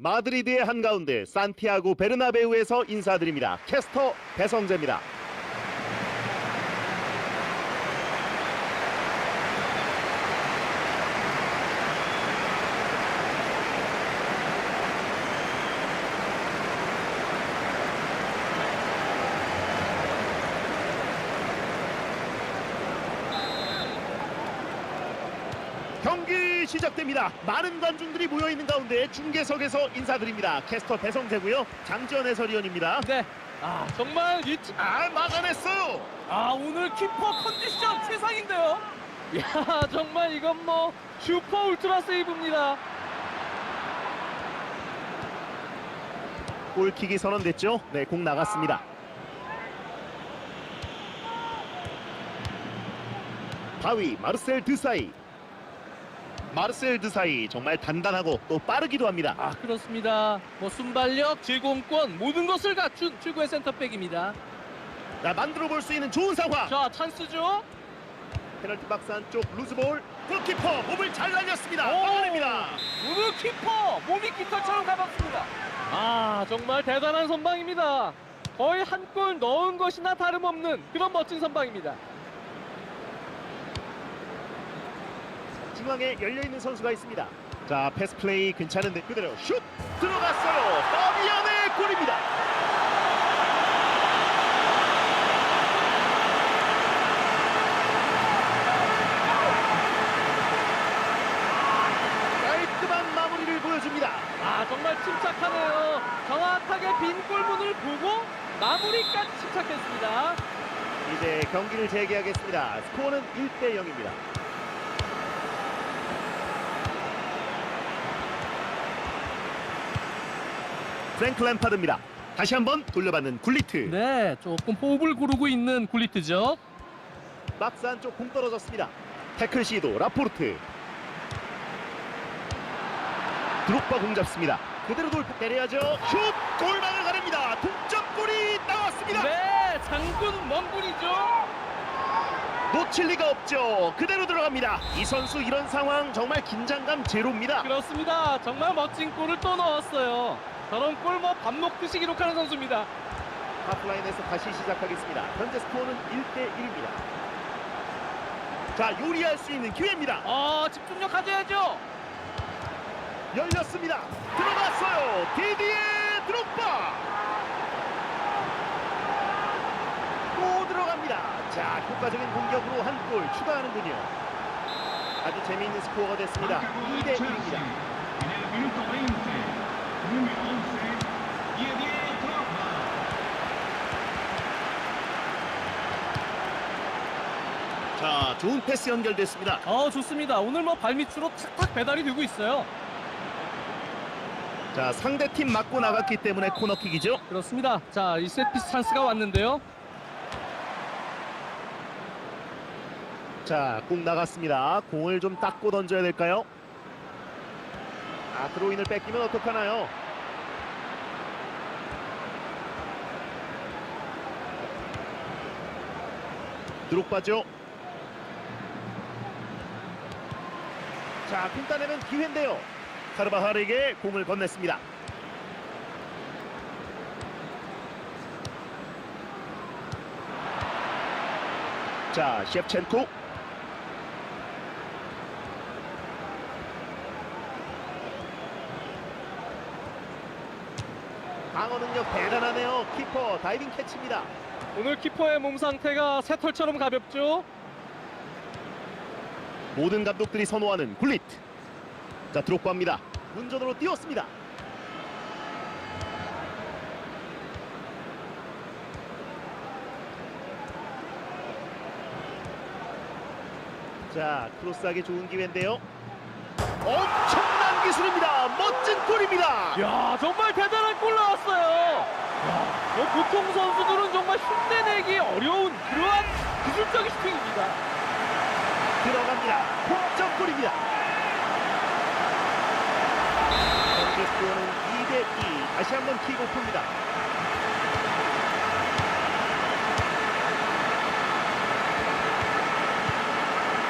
마드리드의 한가운데 산티아고 베르나베우에서 인사드립니다. 캐스터 배성재입니다. 경기 시작됩니다. 많은 관중들이 모여 있는 가운데 중계석에서 인사드립니다. 캐스터 배성재고요. 장지현 해설위원입니다. 네. 아 정말 이 팀- 아 막아냈어요. 아 오늘 키퍼 컨디션 최상인데요. 야 정말 이건 뭐 슈퍼 울트라 세이브입니다. 골킥이 선언됐죠. 네, 공 나갔습니다. 바위 마르셀 드사이. 마르셀 드사이 정말 단단하고 또 빠르기도 합니다. 아 그렇습니다. 뭐 순발력, 제공권 모든 것을 갖춘 최고의 센터백입니다. 자, 만들어 볼 수 있는 좋은 상황. 자 찬스죠. 페널티 박스 안쪽 루즈볼. 골키퍼 몸을 잘 날렸습니다. 오! 막아냅니다. 오늘 키퍼 몸이 깃털처럼 가봤습니다. 아 정말 대단한 선방입니다. 거의 한 골 넣은 것이나 다름없는 그런 멋진 선방입니다. 중앙에 열려 있는 선수가 있습니다. 자, 패스 플레이 괜찮은데 그대로 슛 들어갔어요. 파비안의 골입니다. 깔끔한 마무리를 보여줍니다. 아 정말 침착하네요. 정확하게 빈 골문을 보고 마무리까지 침착했습니다. 이제 경기를 재개하겠습니다. 스코어는 1대 0입니다. 프랭크 램파드입니다. 다시 한번 돌려받는 굴리트. 네, 조금 호흡을 고르고 있는 굴리트죠. 박스 안쪽 공 떨어졌습니다. 태클 시도 라포르트. 드록바 공 잡습니다. 그대로 돌파 때려야죠. 슛! 골망을 가릅니다. 동점골이 나왔습니다. 네, 장군 멍군이죠. 놓칠 리가 없죠. 그대로 들어갑니다. 이 선수 이런 상황 정말 긴장감 제로입니다. 그렇습니다. 정말 멋진 골을 또 넣었어요. 저런 골 뭐 밥 먹듯이 기록하는 선수입니다. 하프라인에서 다시 시작하겠습니다. 현재 스코어는 1대 1입니다. 자, 요리할 수 있는 기회입니다. 아, 집중력 가져야죠. 열렸습니다. 들어갔어요. 디디에 드록바. 또 들어갑니다. 자, 효과적인 공격으로 한 골 추가하는군요. 아주 재미있는 스코어가 됐습니다. 2대 1입니다. 자, 좋은 패스 연결됐습니다. 어, 좋습니다. 오늘 뭐 발밑으로 탁탁 배달이 되고 있어요. 자, 상대팀 맞고 나갔기 때문에 코너킥이죠. 그렇습니다. 자, 이 세트피스 찬스가 왔는데요. 자, 공 나갔습니다. 공을 좀 닦고 던져야 될까요? 아, 드로인을 뺏기면 어떡하나요? 드록바죠. 자, 공 따내는 기회인데요. 카르바할에게 공을 건넸습니다. 자, 셰프첸코 능력 대단하네요. 키퍼 다이빙 캐치입니다. 오늘 키퍼의 몸 상태가 새털처럼 가볍죠. 모든 감독들이 선호하는 굴리트. 자, 드록바입니다. 문전으로 뛰었습니다. 자, 크로스하기 좋은 기회인데요. 엄청난 기술입니다. 멋진 골입니다. 야 정말 대단한 골 나왔어요. 야, 뭐 보통 선수들은 정말 흉내내기 어려운 그러한 기술적인 슈팅입니다. 들어갑니다. 동점골입니다. 현재 스코어는 2대 2. 다시 한번 킥오프입니다.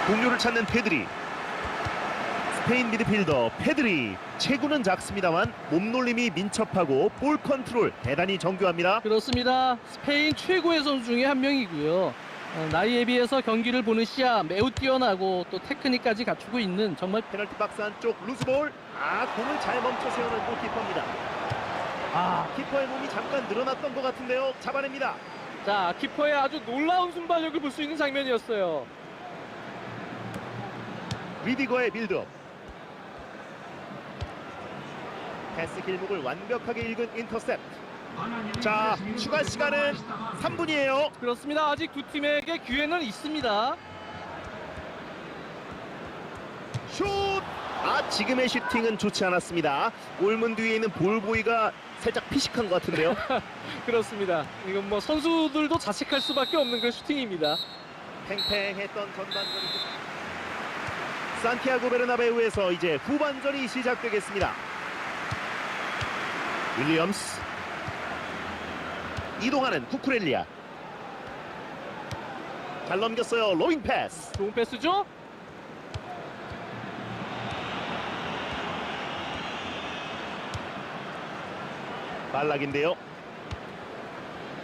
동료를 찾는 페드리. 스페인 미드필더 페드리 체구는 작습니다만 몸놀림이 민첩하고 볼 컨트롤 대단히 정교합니다. 그렇습니다. 스페인 최고의 선수 중에 한 명이고요. 어, 나이에 비해서 경기를 보는 시야 매우 뛰어나고 또 테크닉까지 갖추고 있는 정말 페널티 박스 안쪽 루즈볼. 아 공을 잘 멈춰 세우는 골키퍼입니다. 아 키퍼의 몸이 잠깐 늘어났던 것 같은데요. 잡아냅니다. 자 키퍼의 아주 놀라운 순발력을 볼 수 있는 장면이었어요. 리디거의 빌드업. 패스 길목을 완벽하게 읽은 인터셉트. 자 추가 시간은 3분이에요. 그렇습니다. 아직 두 팀에게 기회는 있습니다. 슛! 아 지금의 슈팅은 좋지 않았습니다. 골문 뒤에 있는 볼보이가 살짝 피식한 것 같은데요. 그렇습니다. 이건 뭐 선수들도 자책할 수밖에 없는 그 슈팅입니다. 팽팽했던 전반전이 끝- 산티아고 베르나베우에서 이제 후반전이 시작되겠습니다. 윌리엄스 이동하는 쿠쿠렐리아 잘 넘겼어요. 로잉 패스. 좋은 패스죠? 말락인데요.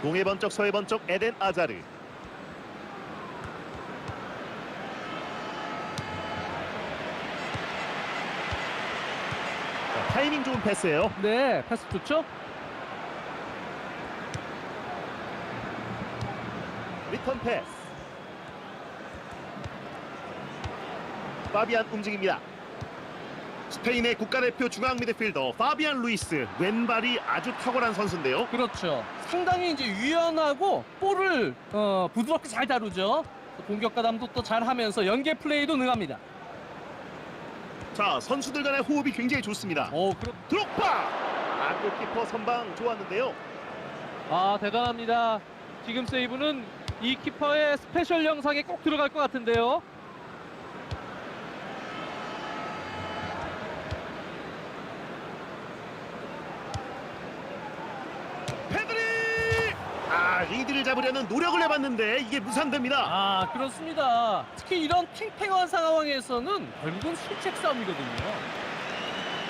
동해 번쩍 서해 번쩍 에덴 아자르. 타이밍 좋은 패스예요. 네, 패스 좋죠? 리턴 패스. 파비안 움직입니다. 스페인의 국가대표 중앙 미드필더 파비안 루이스 왼발이 아주 탁월한 선수인데요. 그렇죠. 상당히 이제 유연하고 볼을 어, 부드럽게 잘 다루죠. 공격 가담도 또 잘하면서 연계 플레이도 능합니다. 자 선수들 간의 호흡이 굉장히 좋습니다. 오, 그렇... 드록바! 아 골키퍼 선방 좋았는데요. 아 대단합니다. 지금 세이브는 이 키퍼의 스페셜 영상에 꼭 들어갈 것 같은데요. 페드리! 아 리드를 잡으려는 노력을 해봤는데 이게 무산됩니다. 아 그렇습니다. 특히 이런 팽팽한 상황에서는 결국은 실책 싸움이거든요.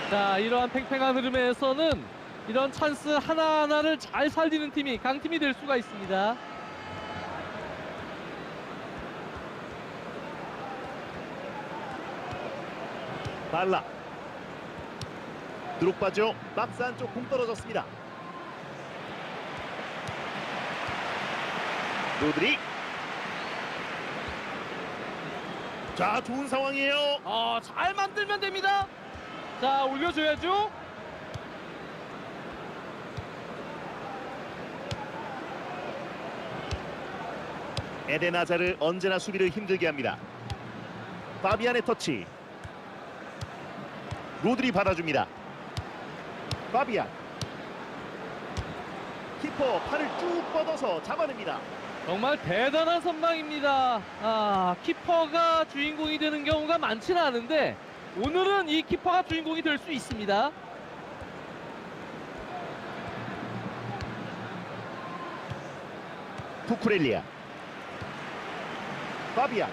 자 이러한 팽팽한 흐름에서는 이런 찬스 하나하나를 잘 살리는 팀이 강팀이 될 수가 있습니다. 발라 드록바죠. 박스 안쪽 공 떨어졌습니다. 로드리 자 좋은 상황이에요. 아, 잘 만들면 됩니다. 자, 올려줘야죠. 에덴 아자를 언제나 수비를 힘들게 합니다. 파비안의 터치. 로드리 받아줍니다. 파비안. 키퍼 팔을 쭉 뻗어서 잡아냅니다. 정말 대단한 선방입니다. 아, 키퍼가 주인공이 되는 경우가 많지는 않은데 오늘은 이 키퍼가 주인공이 될 수 있습니다. 쿠쿠렐리아. 파비안.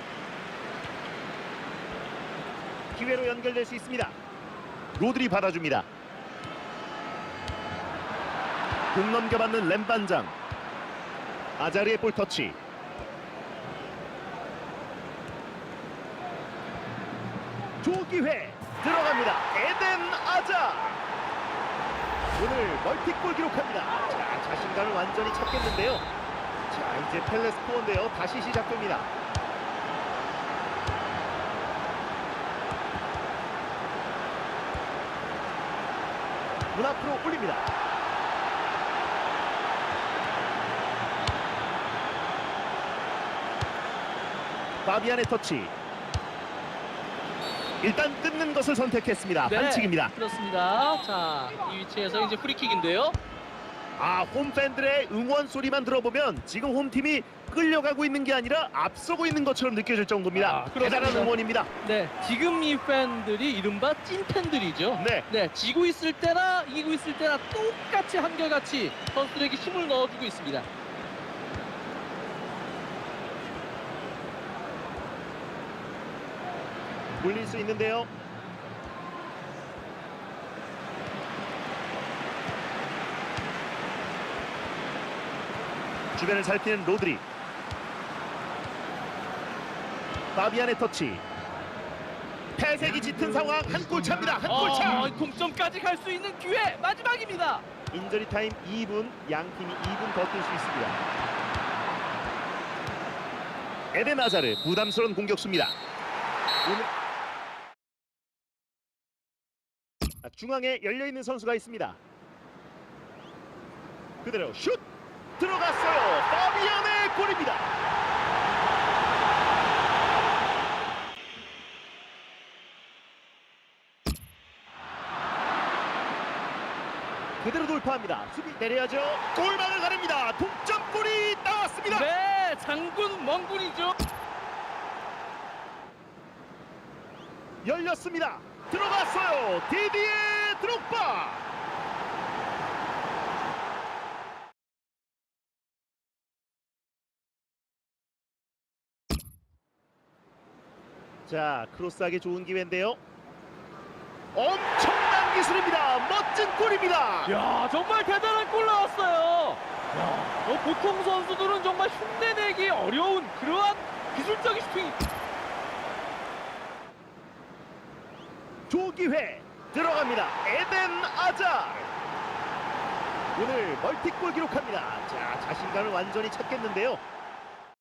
기회로 연결될 수 있습니다. 로드리 받아줍니다. 공 넘겨받는 램반장. 아자르의 볼 터치. 조기회 들어갑니다. 에덴 아자. 오늘 멀티골 기록합니다. 자, 자신감을 완전히 찾겠는데요. 자, 이제 펠레 스 코어인데요. 다시 시작됩니다. 문 앞으로 올립니다. 파비안의 터치. 일단 끊는 것을 선택했습니다. 네, 반칙입니다. 그렇습니다. 자, 이 위치에서 이제 프리킥인데요. 아, 홈팬들의 응원 소리만 들어보면 지금 홈팀이 끌려가고 있는 게 아니라 앞서고 있는 것처럼 느껴질 정도입니다. 아, 그렇습니다. 대단한 응원입니다. 네, 지금 이 팬들이 이른바 찐팬들이죠. 네. 네, 지고 있을 때나 이기고 있을 때나 똑같이 한결같이 선수들에게 힘을 넣어주고 있습니다. 물릴 수 있는데요. 주변을 살피는 로드리. 바비안의 터치. 태색이 짙은 상황 한 골 차입니다. 한 골 차. 어, 동점까지 갈 수 있는 기회 마지막입니다. 인저리 타임 2분 양 팀이 2분 더 뛸 수 있습니다. 에덴 아자르 부담스러운 공격수입니다. 오늘... 중앙에 열려 있는 선수가 있습니다. 그대로 슛 들어갔어요. 파비안의 골입니다. 그대로 돌파합니다. 수비 내려야죠. 골망을 가릅니다. 동점골이 나왔습니다. 네, 장군 멍군이죠. 열렸습니다. 들어갔어요. 디디에 드록바. 자, 크로스하기 좋은 기회인데요. 엄청난 기술입니다. 멋진 골입니다. 야, 정말 대단한 골 나왔어요. 야, 어, 보통 선수들은 정말 흉내내기 어려운 그러한 기술적인 슈팅. 조기회 들어갑니다. 에덴 아잘 오늘 멀티골 기록합니다. 자 자신감을 완전히 찾겠는데요.